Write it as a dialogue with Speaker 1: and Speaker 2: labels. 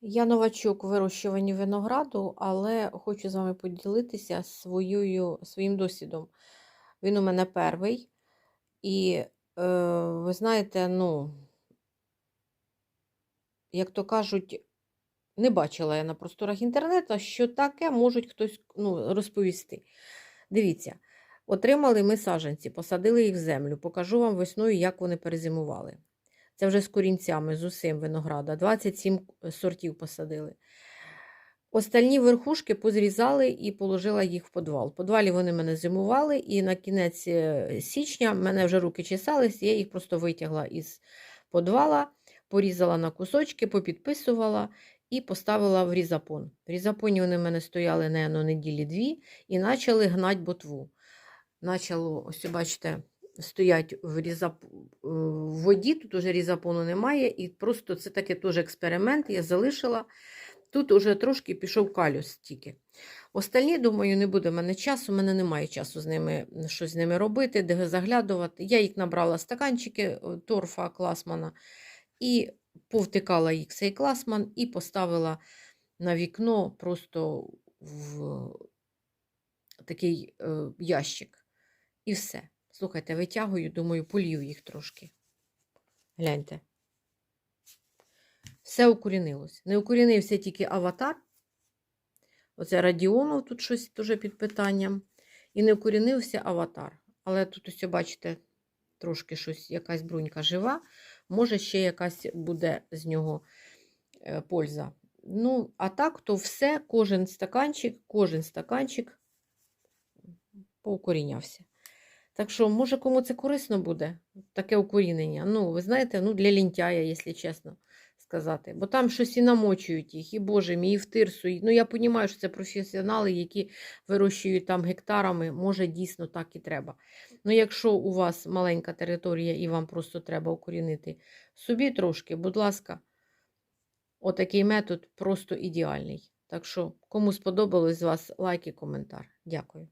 Speaker 1: Я новачок у вирощуванні винограду, але хочу з вами поділитися своєю, своїм досвідом. Він у мене перший. І е, ви знаєте, ну, як то кажуть, не бачила я на просторах інтернету, що таке можуть хтось ну, розповісти. Дивіться, отримали ми саджанці, посадили їх в землю. Покажу вам весною, як вони перезимували. Це вже з корінцями, з усім винограда. 27 сортів посадили. Остальні верхушки позрізали і положила їх в подвал. В подвалі вони мене зимували, і на кінець е, січня мене вже руки чесались, я їх просто витягла із подвала, порізала на кусочки, попідписувала і поставила в різапон. В різапоні вони в мене стояли, наверно, неділі дві і почали гнати ботву. Начало, ось бачите, стоять в, різап... в воді, тут уже різапону немає, і просто це таке теж експеримент, я залишила. Тут уже трошки пішов калюс тільки. Остальні, думаю, не буде в мене часу, у мене немає часу з ними щось з ними робити, де заглядувати. Я їх набрала стаканчики е, торфа класмана і повтикала їх в цей класман і поставила на вікно просто в такий е, ящик. І все. Слухайте, витягую, думаю, полью їх трошки. Гляньте. Все укорінилось. Не укорінився тільки аватар. Оце Радіонов тут щось дуже під питанням. І не укорінився аватар. Але тут ось, бачите, трошки щось, якась брунька жива. Може, ще якась буде з нього е, польза. Ну, а так, то все, кожен стаканчик, кожен стаканчик поукорінявся. Так що, може, кому це корисно буде, таке укорінення. Ну, ви знаєте, ну, для лінтяя, якщо чесно сказати. Бо там щось і намочують їх, і Боже мій, і в тирсу. І, Ну, я розумію, що це професіонали, які вирощують там гектарами, може, дійсно так і треба. Ну, якщо у вас маленька територія і вам просто треба укорінити собі трошки, будь ласка, отакий метод просто ідеальний. Так що, кому сподобалось з вас лайк і коментар. Дякую.